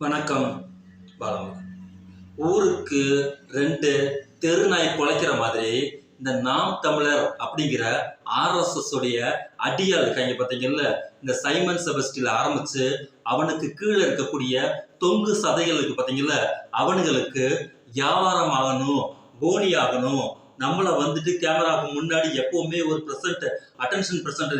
வணக்கம். பாலம் ஊருக்கு ரெண்டு தெரு நாய் குலைக்கிற மாதிரி இந்த நாம் தமிழர் அப்படிங்கிற ஆர்எஸ்எஸ் உடைய அடியால் இருக்காங்க பார்த்தீங்கல்ல இந்த சைமன் செபஸ்டியில் ஆரம்பிச்சு அவனுக்கு கீழே இருக்கக்கூடிய தொங்கு சதைகளுக்கு பார்த்தீங்கல்ல அவனுங்களுக்கு வியாபாரம் ஆகணும் போனி ஆகணும் நம்மளை வந்துட்டு கேமராவுக்கு முன்னாடி எப்பவுமே ஒரு ப்ரெசன்ட் அட்டென்ஷன் ப்ரெசன்ட்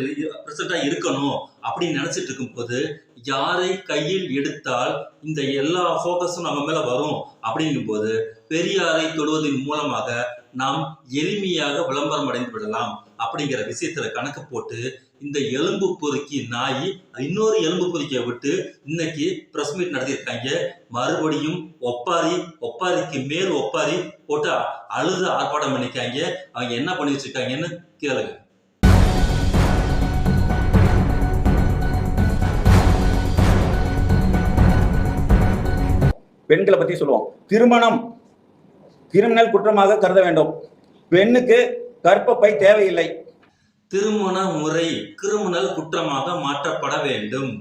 ப்ரெசண்டாக இருக்கணும் அப்படின்னு நினச்சிட்டு இருக்கும்போது யாரை கையில் எடுத்தால் இந்த எல்லா ஃபோக்கஸும் நம்ம மேலே வரும் அப்படிங்கும் போது பெரியாரை தொடுவதன் மூலமாக நாம் எளிமையாக விளம்பரம் அடைந்து விடலாம் அப்படிங்கிற விஷயத்துல கணக்கு போட்டு இந்த எலும்பு பொறுக்கி நாய் இன்னொரு எலும்பு பொறுக்கியை விட்டு இன்னைக்கு பிரஸ் மீட் நடத்தியிருக்காங்க. மறுபடியும் ஒப்பாரி ஒப்பாரிக்கு மேல் ஒப்பாரி போட்டு அழுது ஆர்ப்பாட்டம் பண்ணிக்காங்க அவங்க என்ன பண்ணி வச்சிருக்காங்கன்னு கேளுங்க. பெண்களை பத்தி சொல்லுவோம். திருமணம் கிரிமினல் குற்றமாக கருத வேண்டும். பெண்ணுக்கு கற்பப்பை தேவையில்லை. திருமண முறை கிரிமினல் குற்றமாக மாற்றப்பட வேண்டும்.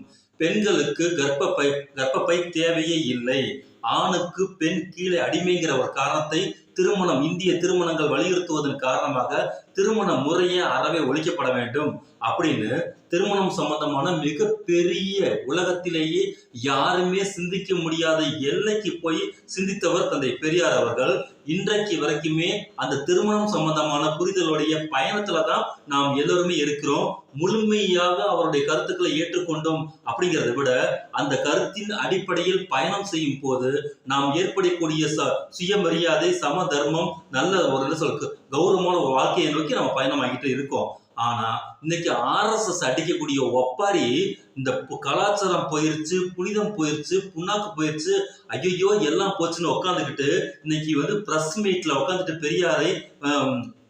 பெண்களுக்கு கர்ப்பப்பை கர்ப்பப்பை தேவையே இல்லை. ஆணுக்கு பெண் கீழே அடிமைங்கிற ஒரு காரணத்தை திருமணம் இந்திய திருமணங்கள் வலியுறுத்துவதன் காரணமாக திருமண முறையே அறவே ஒழிக்கப்பட வேண்டும் அப்படின்னு திருமணம் சம்பந்தமான மிகப்பெரிய உலகத்திலேயே யாருமே சிந்திக்க முடியாத எல்லைக்கு போய் சிந்தித்தவர் தந்தை பெரியார் அவர்கள். இன்றைக்கு வரைக்குமே அந்த திருமணம் சம்பந்தமான புரிதலுடைய பயணத்துல தான் நாம் எல்லோருமே இருக்கிறோம். முழுமையாக அவருடைய கருத்துக்களை ஏற்றுக்கொண்டோம் அப்படிங்கிறத விட அந்த கருத்தின் அடிப்படையில் பயணம் செய்யும் போது நாம் ஏற்படக்கூடிய ச சுயமரியாதை சம தர்மம் நல்ல ஒரு என்ன கௌரவமான ஒரு வாழ்க்கையை நோக்கி நம்ம பயணமாகிட்டு இருக்கோம். ஆனா இன்னைக்கு ஆர்எஸ்எஸ் அடிக்கக்கூடிய ஒப்பாரி இந்த கலாச்சாரம் போயிருச்சு புனிதம் போயிருச்சு புண்ணாக்கு போயிருச்சு ஐயோ எல்லாம் போச்சுன்னு உட்காந்துக்கிட்டு இன்னைக்கு வந்து பிரஸ் மீட்ல உட்காந்துட்டு பெரியாரை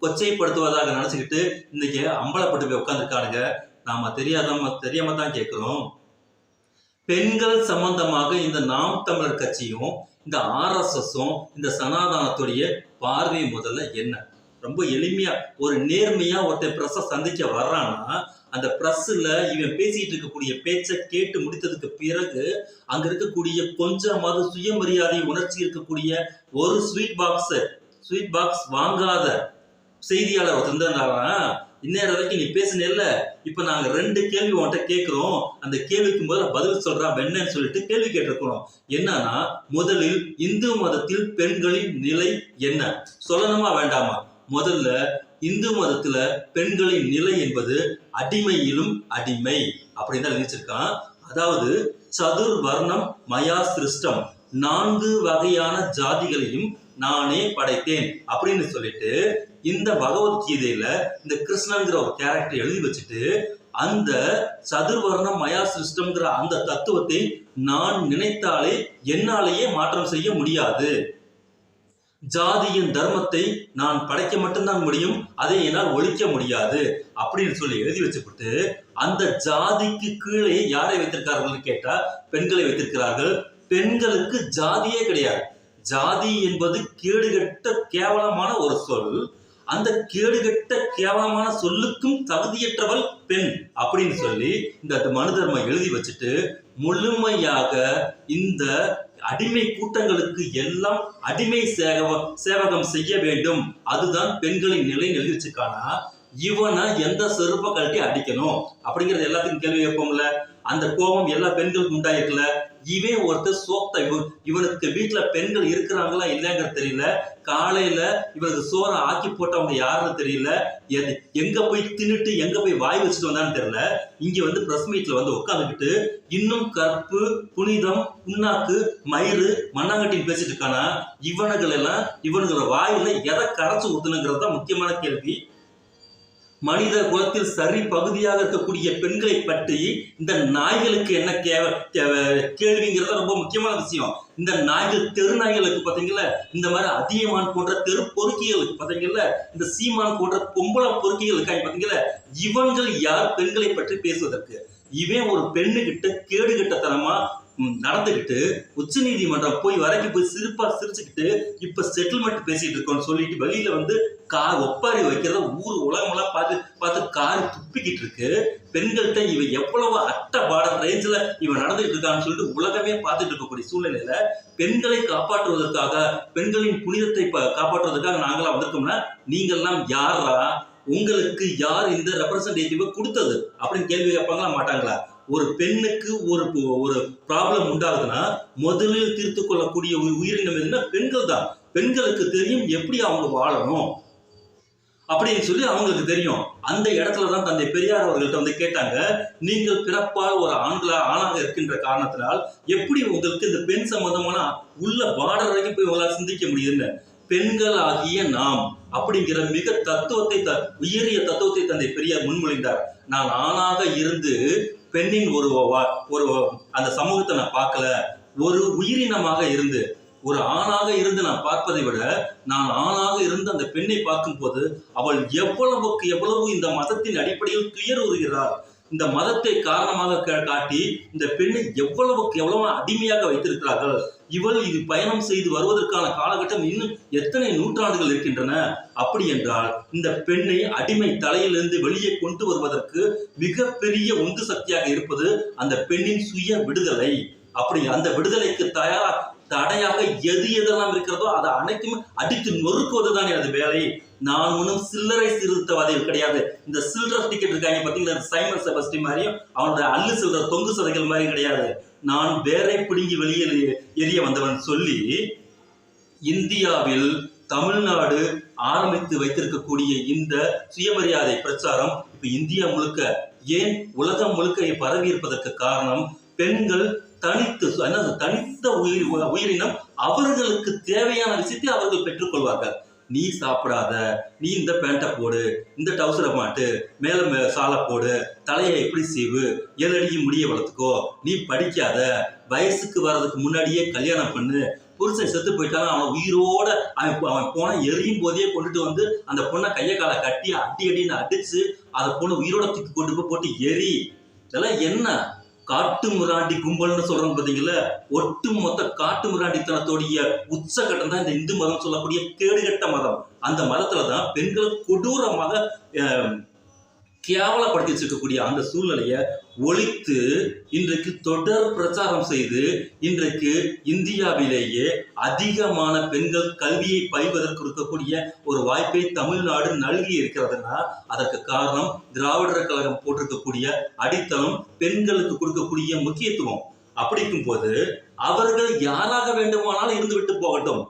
கொச்சைப்படுத்துவதாக நினைச்சுக்கிட்டு இன்னைக்கு அம்பலப்பட்டு போய் உட்காந்துருக்கானுங்க நாம தெரியாதம தெரியாம தான் கேட்கிறோம் பெண்கள் சம்பந்தமாக இந்த நாம் தமிழர் கட்சியும் இந்த ஆர்எஸ்எஸும் இந்த சனாதானத்துடைய பார்வை முதல்ல என்ன? ரொம்ப எளிமையா ஒரு நேர்மையா ஒருத்தன் ப்ரெஸ்ஸை சந்திக்க வர்றான்னா அந்த பிரஸ்ல இவன் பேசிட்டு இருக்கக்கூடிய பேச்சை கேட்டு முடித்ததுக்கு பிறகு அங்க இருக்கக்கூடிய கொஞ்சமாவது சுயமரியாதை உணர்ச்சி இருக்கக்கூடிய ஒரு ஸ்வீட் பாக்ஸ் ஸ்வீட் பாக்ஸ் வாங்காத செய்தியாளர் ஒருத்தந்தாரா இந்நேரம் வரைக்கும் நீ பேசினேல்ல இப்ப நாங்க ரெண்டு கேள்வி உன்கிட்ட கேட்கிறோம். அந்த கேள்விக்கு முதல்ல பதில் சொல்றா என்னன்னு சொல்லிட்டு கேள்வி கேட்டிருக்கிறோம் என்னன்னா முதலில் இந்து மதத்தில் பெண்களின் நிலை என்ன? சொல்லணுமா வேண்டாமா? முதல்ல இந்து மதத்துல பெண்களின் நிலை என்பது அடிமையிலும் அடிமை அப்படின்னு தான் எழுதிச்சிருக்கான் அதாவது சதுர் வர்ணம் மயா சிருஷ்டம். நான்கு வகையான ஜாதிகளையும் நானே படைத்தேன் அப்படின்னு சொல்லிட்டு இந்த பகவத்கீதையில இந்த கிருஷ்ணங்கிற ஒரு கேரக்டர் எழுதி வச்சுட்டு அந்த சதுர்வர்ணம் மயா சிருஷ்டம்ங்கிற அந்த தத்துவத்தை நான் நினைத்தாலே என்னாலேயே மாற்றம் செய்ய முடியாது. ஜாதியின் தர்மத்தை நான் படைக்க மட்டும்தான் முடியும் அதை என்னால் ஒழிக்க முடியாது அப்படின்னு சொல்லி எழுதி வச்சுப்பட்டு அந்த ஜாதிக்கு கீழே யாரை வைத்திருக்கிறார்கள் கேட்டா பெண்களை வைத்திருக்கிறார்கள். பெண்களுக்கு ஜாதியே கிடையாது. ஜாதி என்பது கேடுகட்ட கேவலமான ஒரு சொல். அந்த கேடுகட்ட கேவலமான சொல்லுக்கும் தகுதியற்றவள் பெண் அப்படின்னு சொல்லி இந்த மனு தர்மம் எழுதி வச்சுட்டு முழுமையாக இந்த அடிமை கூட்டங்களுக்கு எல்லாம் அடிமை சேவகம் சேவகம் செய்ய வேண்டும். அதுதான் பெண்களின் நிலை எழுதி இவனை எந்த செருப்பை கழட்டி அடிக்கணும்? அப்படிங்கறது எல்லாத்துக்கும் கேள்வி கேட்போம்ல. அந்த கோபம் எல்லா பெண்களுக்கும் உண்டாயிருக்குல்ல. இவன் ஒருத்தர் சோத்த இவன் இவனுக்கு வீட்டுல பெண்கள் இருக்கிறாங்களா இல்லைங்கிறது தெரியல. காலையில இவனுக்கு சோறை ஆக்கி போட்டவங்க யாருன்னு தெரியல. எது- எங்க போய் தின்னுட்டு எங்க போய் வாய் வச்சுட்டு வந்தான்னு தெரியல. இங்க வந்து பிரஸ் மீட்ல வந்து உட்காந்துக்கிட்டு இன்னும் கற்பு புனிதம் புண்ணாக்கு மயிறு மண்ணாங்கட்டின்னு பேசிட்டு இருக்கானா? இவனுகள் எல்லாம் இவனுங்களோட வாயில எதை கரைச்சு ஊத்துனுங்கிறது தான் முக்கியமான கேள்வி. மனித குலத்தில் சரி பகுதியாக இருக்கக்கூடிய பெண்களை பற்றி இந்த நாய்களுக்கு என்ன கேவ கேள்விங்கிறது ரொம்ப முக்கியமான விஷயம். இந்த நாய்கள் தெரு நாய்களுக்கு பார்த்தீங்களா இந்த மாதிரி அதியமான் போன்ற தெரு பொறுக்கிகளுக்கு பாத்தீங்களா இந்த சீமான் போன்ற பொம்பளை பொறுக்கிகளுக்கு பார்த்தீங்களா இவங்கள் யார் பெண்களை பற்றி பேசுவதற்கு? இவன் ஒரு பெண்ணுகிட்ட கேடுகட்டத்தனமா நடந்துக்கிட்டு நடந்துகிட்டு உச்ச நீதிமன்றம் போய் வரைக்கும் போய் சிரிப்பா சிரிச்சுக்கிட்டு இப்ப செட்டில்மெண்ட் பேசிட்டு இருக்கோம்னு சொல்லிட்டு வெளியில வந்து கார் ஒப்பாரி வைக்கிறத ஊர் உலகமெல்லாம் பார்த்து பார்த்து கார் துப்பிக்கிட்டு இருக்கு. பெண்கள்கிட்ட இவன் எவ்வளவு அட்ட பாட ரேஞ்சில் இவன் நடந்துகிட்டு இருக்கான்னு சொல்லிட்டு உலகமே பார்த்துட்டு இருக்கக்கூடிய சூழ்நிலையில பெண்களை காப்பாற்றுவதற்காக பெண்களின் புனிதத்தை காப்பாற்றுவதற்காக நாங்களாம் வந்திருக்கோம்னா நீங்கள்லாம் யாரா உங்களுக்கு யார் இந்த ரெப்ரசன்டேட்டிவை கொடுத்தது? அப்படின்னு கேள்வி கேட்பாங்களா மாட்டாங்களா? ஒரு பெண்ணுக்கு ஒரு ஒரு ப்ராப்ளம் உண்டாகுதுன்னா முதலில் தீர்த்து கொள்ளக்கூடிய உயிரினம் எதுனா பெண்கள் தான். பெண்களுக்கு தெரியும் எப்படி அவங்க வாழணும். அப்படின்னு சொல்லி அவங்களுக்கு தெரியும். அந்த இடத்துல தான் தந்தை பெரியார் அவர்கள்ட்ட வந்து கேட்டாங்க நீங்கள் பிறப்பால் ஒரு ஆண்களா ஆணாக இருக்கின்ற காரணத்தினால் எப்படி உங்களுக்கு இந்த பெண் சம்பந்தமான உள்ள பார்டர் வரைக்கும் போய் உங்களால் சிந்திக்க முடியுதுன்னு? பெண்கள் ஆகிய நாம் அப்படிங்கிற மிக தத்துவத்தை த- உயரிய தத்துவத்தை தந்தை பெரியார் முன்மொழிந்தார். நான் ஆணாக இருந்து பெண்ணின் ஒரு ஒரு அந்த சமூகத்தை நான் பார்க்கல. ஒரு உயிரினமாக இருந்து ஒரு ஆணாக இருந்து நான் பார்ப்பதை விட நான் ஆணாக இருந்து அந்த பெண்ணை பார்க்கும் போது அவள் எவ்வளவுக்கு எவ்வளவு இந்த மதத்தின் அடிப்படையில் துயர் உறுகிறாள் இந்த மதத்தை காரணமாக காட்டி இந்த பெண்ணை எவ்வளவுக்கு எவ்வளவு அடிமையாக வைத்திருக்கிறார்கள்? இவள் இது பயணம் செய்து வருவதற்கான காலகட்டம் இன்னும் எத்தனை நூற்றாண்டுகள் இருக்கின்றன? அப்படி என்றால் இந்த பெண்ணை அடிமை தலையிலிருந்து வெளியே கொண்டு வருவதற்கு மிகப்பெரிய உந்து சக்தியாக இருப்பது அந்த பெண்ணின் சுய விடுதலை. அப்படி அந்த விடுதலைக்கு தயாரா தடையாக எது எதெல்லாம் இருக்கிறதோ அதை அனைத்துமே அடித்து நொறுக்குவதுதான் அது வேலை. நான் ஒன்றும் சில்லறை சிறுத்தவாதிகள் கிடையாது. இந்த சில்லற டிக்கெட் இருக்காங்க பார்த்தீங்களா சைமன் செபஸ்டி மாதிரியும் அவனோட அள்ளு சில்லற தொங்கு சதைகள் மாதிரி கிடையாது. நான் வேரை பிடுங்கி வெளியே எரிய வந்தவன் சொல்லி இந்தியாவில் தமிழ்நாடு ஆரம்பித்து வைத்திருக்கக்கூடிய இந்த சுயமரியாதை பிரச்சாரம் இப்ப இந்தியா முழுக்க ஏன் உலகம் முழுக்க பரவி இருப்பதற்கு காரணம் பெண்கள் தனித்து தனித்த உயிர் உயிரினம் அவர்களுக்கு தேவையான விஷயத்தை அவர்கள் பெற்றுக்கொள்வார்கள். நீ சாப்பிடாத நீ இந்த பேண்ட்டை போடு இந்த டவுசரை மாட்டு மேல மே சாலை போடு தலையை எப்படி செய்வு ஏழடிக்கு முடிய வளர்த்துக்கோ நீ படிக்காத வயசுக்கு வர்றதுக்கு முன்னாடியே கல்யாணம் பண்ணு புருஷன் செத்து போயிட்டாலும் அவன் உயிரோட அவன் அவன் போன எரியும் போதே கொண்டுட்டு வந்து அந்த பொண்ணை கையை காலை கட்டி அடி அடின்னு அடிச்சு அதை பொண்ணு உயிரோட தூக்கி கொண்டு போய் போட்டு எரி இதெல்லாம் என்ன? காட்டு மிராண்டி கும்பல்னு சொல்றோம் பார்த்தீங்களா ஒட்டு மொத்த காட்டு மிராண்டித்தனத்தோடைய உச்சகட்டம் தான் இந்த இந்து மதம் சொல்லக்கூடிய கேடுகட்ட மதம். அந்த மதத்துல தான் பெண்களை கொடூரமாக கேவலப்படுத்தி வச்சிருக்கக்கூடிய அந்த சூழ்நிலையை ஒழித்து இன்றைக்கு தொடர் பிரச்சாரம் செய்து இன்றைக்கு இந்தியாவிலேயே அதிகமான பெண்கள் கல்வியை பயில்வதற்கு இருக்கக்கூடிய ஒரு வாய்ப்பை தமிழ்நாடு நல்கி இருக்கிறதுனா அதற்கு காரணம் திராவிடர் கழகம் போட்டிருக்கக்கூடிய அடித்தளம் பெண்களுக்கு கொடுக்கக்கூடிய முக்கியத்துவம். அப்படிக்கும் போது அவர்கள் யாராக வேண்டுமானாலும் இருந்து விட்டு போகட்டும்.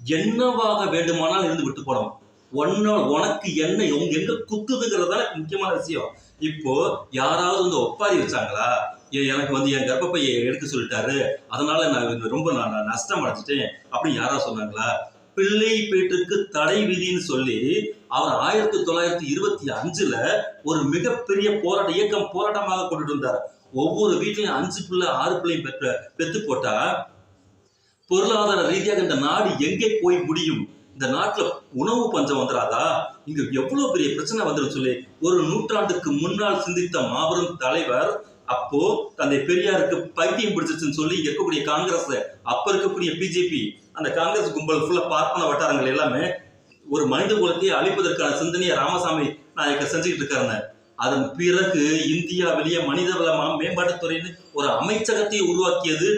என்னவாக வேண்டுமானாலும் இருந்து விட்டு போகணும் உன்ன உனக்கு என்ன உங்க எங்க குத்துதுங்கிறதால முக்கியமான விஷயம். இப்போ யாராவது வந்து ஒப்பாரி வச்சாங்களா? ஏ- எனக்கு வந்து என் கர்ப்பப்பையை எடுக்க சொல்லிட்டாரு. அதனால நான் ரொம்ப நான் நஷ்டம் அடைஞ்சிட்டேன் அப்படின்னு யாராவது சொன்னாங்களா? பிள்ளை பேற்றுக்கு தடை விதின்னு சொல்லி அவர் ஆயிரத்தி தொள்ளாயிரத்தி இருபத்தி அஞ்சுல ஒரு மிகப்பெரிய போராட்ட இயக்கம் போராட்டமாக கொண்டுட்டு வந்தார். ஒவ்வொரு வீட்லையும் அஞ்சு பிள்ளை ஆறு பிள்ளையும் பெற்ற பெத்து போட்டா பொருளாதார ரீதியாக இந்த நாடு எங்கே போய் முடியும்? இந்த நாட்டுல உணவு பஞ்சம் வந்துடாதா இங்க எவ்வளவு பெரிய பிரச்சனை வந்துடும் சொல்லி ஒரு நூற்றாண்டுக்கு முன்னால் சிந்தித்த மாபெரும் தலைவர் அப்போ தந்தை பெரியாருக்கு பைத்தியம் பிடிச்சிருச்சுன்னு சொல்லி இங்க இருக்கக்கூடிய காங்கிரஸ் அப்ப இருக்கக்கூடிய பிஜேபி அந்த காங்கிரஸ் கும்பல் ஃபுல்லா பார்ப்பன வட்டாரங்கள் எல்லாமே ஒரு மனித குலத்தையே அழிப்பதற்கான சிந்தனையை ராமசாமி நாயக்கர் செஞ்சுக்கிட்டு இருக்காருங்க. அதன் பிறகு இந்தியாவிலேயே மனிதவள மேம்பாட்டுத்துறைன்னு ஒரு அமைச்சகத்தை உருவாக்கியது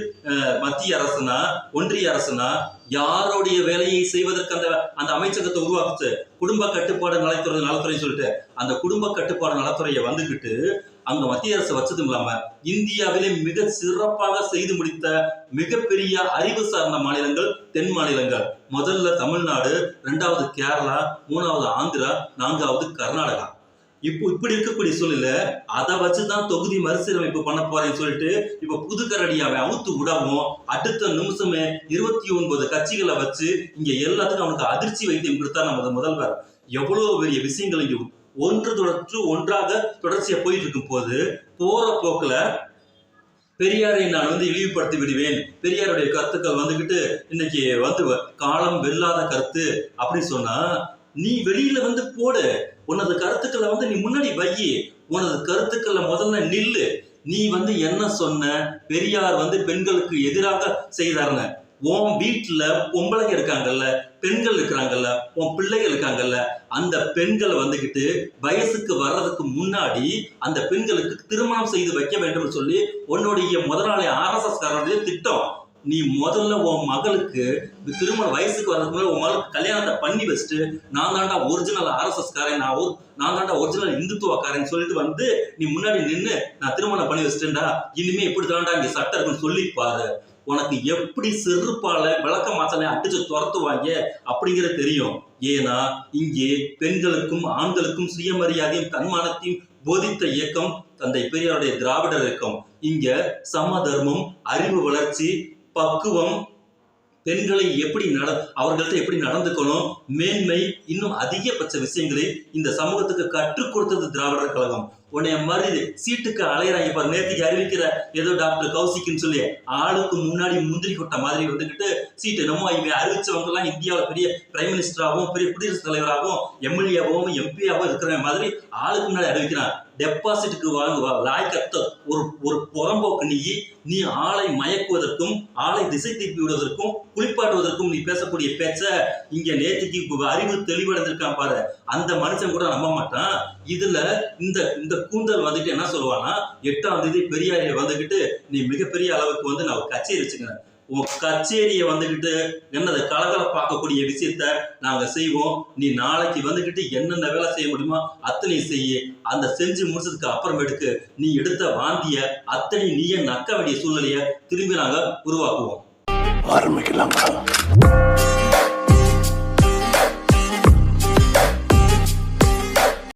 மத்திய அரசுனா ஒன்றிய அரசுனா யாருடைய வேலையை செய்வதற்கு அந்த அந்த அமைச்சகத்தை உருவாக்குச்சு? குடும்ப கட்டுப்பாடு நலத்துறை நலத்துறைன்னு சொல்லிட்டு. அந்த குடும்ப கட்டுப்பாடு நலத்துறையை வந்துக்கிட்டு அங்க மத்திய அரசு வச்சதும் இல்லாம இந்தியாவிலே மிக சிறப்பாக செய்து முடித்த மிகப்பெரிய அறிவு சார்ந்த மாநிலங்கள் தென் மாநிலங்கள். முதல்ல தமிழ்நாடு ரெண்டாவது கேரளா மூணாவது ஆந்திரா நான்காவது கர்நாடகா. இப்போ இப்படி இருக்கக்கூடிய சூழ்நிலை அதை வச்சுதான் தொகுதி மறுசீரமைப்பு பண்ண போறேன்னு சொல்லிட்டு இப்ப புது கரடியாவை அவுத்து விடவும் அடுத்த நிமிஷமே இருபத்தி ஒன்பது கட்சிகளை வச்சு இங்க எல்லாத்துக்கும் அவனுக்கு அதிர்ச்சி வைத்தியம் கொடுத்தா நமது முதல்வர். எவ்வளவு பெரிய விஷயங்கள் இங்க ஒன்று தொடர்ச்சி ஒன்றாக தொடர்ச்சியா போயிட்டு இருக்கும் போது போற போக்குல பெரியாரை நான் வந்து இழிவுபடுத்தி விடுவேன். பெரியாருடைய கருத்துக்கள் வந்துகிட்டு இன்னைக்கு வந்து காலம் வெல்லாத கருத்து. அப்படின்னு சொன்னா நீ வெளியில வந்து போடு. உனது கருத்துக்களை வந்து நீ முன்னாடி வை. உனது கருத்துக்களை முதல்ல நில்லு. நீ வந்து என்ன சொன்ன? பெரியார் வந்து பெண்களுக்கு எதிராக செய்தாருங்க உன் வீட்டுல பொம்பளைங்க இருக்காங்கல்ல பெண்கள் இருக்கிறாங்கல்ல உன் பிள்ளைகள் இருக்காங்கல்ல அந்த பெண்களை வந்துக்கிட்டு வயசுக்கு வர்றதுக்கு முன்னாடி அந்த பெண்களுக்கு திருமணம் செய்து வைக்க வேண்டும் சொல்லி உன்னுடைய முதலாளி ஆர்எஸ்எஸ் காரனுடைய திட்டம். நீ முதல்ல உன் மகளுக்கு திருமண வயசுக்கு வரதுக்கு முன்னாடி உன் மகளுக்கு கல்யாணத்தை பண்ணி வச்சுட்டு நான் தாண்டா ஒரிஜினல் ஆர்எஸ்எஸ் காரன் நான் நான் தாண்டா ஒரிஜினல் இந்துத்துவக்காரன் சொல்லிட்டு வந்து நீ முன்னாடி நின்று நான் திருமணம் பண்ணி வச்சிட்டேன்டா இனிமே இப்படி தாண்டா இங்கே சட்டம் இருக்குன்னு சொல்லிப்பாரு உனக்கு எப்படி செருப்பால விளக்க மாத்தலை அடிச்சு துரத்துவாங்க அப்படிங்கிறது தெரியும். ஏன்னா இங்கே பெண்களுக்கும் ஆண்களுக்கும் சுயமரியாதையும் தன்மானத்தையும் போதித்த இயக்கம் தந்தை பெரியாருடைய திராவிடர் இயக்கம். இங்க சம தர்மம் அறிவு வளர்ச்சி பக்குவம் பெண்களை எப்படி நட அவர்கள்ட்ட எப்படி நடந்துக்கணும்? மேன்மை இன்னும் அதிகபட்ச விஷயங்களை இந்த சமூகத்துக்கு கற்றுக் கொடுத்தது திராவிடர் கழகம். உன்னைய மாதிரி சீட்டுக்கு அலையறாங்க பாரு நேற்றுக்கு அறிவிக்கிற ஏதோ டாக்டர் கௌசிக்குன்னு சொல்லி ஆளுக்கு முன்னாடி முந்திரி கொட்ட மாதிரி வந்துக்கிட்டு சீட்டு என்னமோ இவங்க அறிவிச்சவங்க எல்லாம் இந்தியாவில் பெரிய பிரைம் மினிஸ்டராகவும் பெரிய குடியரசுத் தலைவராகவும் எம்எல்ஏவாகவும் எம்பியாகவும் இருக்கிற மாதிரி ஆளுக்கு முன்னாடி அறிவிக்கிறான். டெபாசிட்டுக்கு வாங்குவா. லாய்க்கத்த ஒரு ஒரு புறம்போக்கு நீ நீ ஆளை மயக்குவதற்கும் ஆளை திசை திருப்பி விடுவதற்கும் குளிப்பாட்டுவதற்கும் நீ பேசக்கூடிய பேச்ச இங்க நேற்றுக்கு அறிவு தெளிவடைந்திருக்கான் பாரு. அந்த மனுஷன் கூட நம்ப மாட்டான். இதுல இந்த இந்த கூந்தல் வந்துட்டு என்ன சொல்லுவான்னா எட்டாம் தேதி பெரியாரிய வந்துகிட்டு நீ மிகப்பெரிய அளவுக்கு வந்து நான் ஒரு கச்சேரி வச்சுக்கிறேன். உன் கச்சேரியை வந்துகிட்டு என்னது கலகலப்பாக்கக்கூடிய விஷயத்த நாங்க செய்வோம். நீ நாளைக்கு வந்துகிட்டு என்னென்ன வேலை செய்ய முடியுமோ அத்தனை செய்ய அந்த செஞ்சு முடிச்சதுக்கு அப்புறமேட்டுக்கு நீ எடுத்த வாந்திய அத்தனை நீயே நக்க வேண்டிய சூழ்நிலைய திரும்பி நாங்க உருவாக்குவோம். ஆரம்பிக்கலாம்.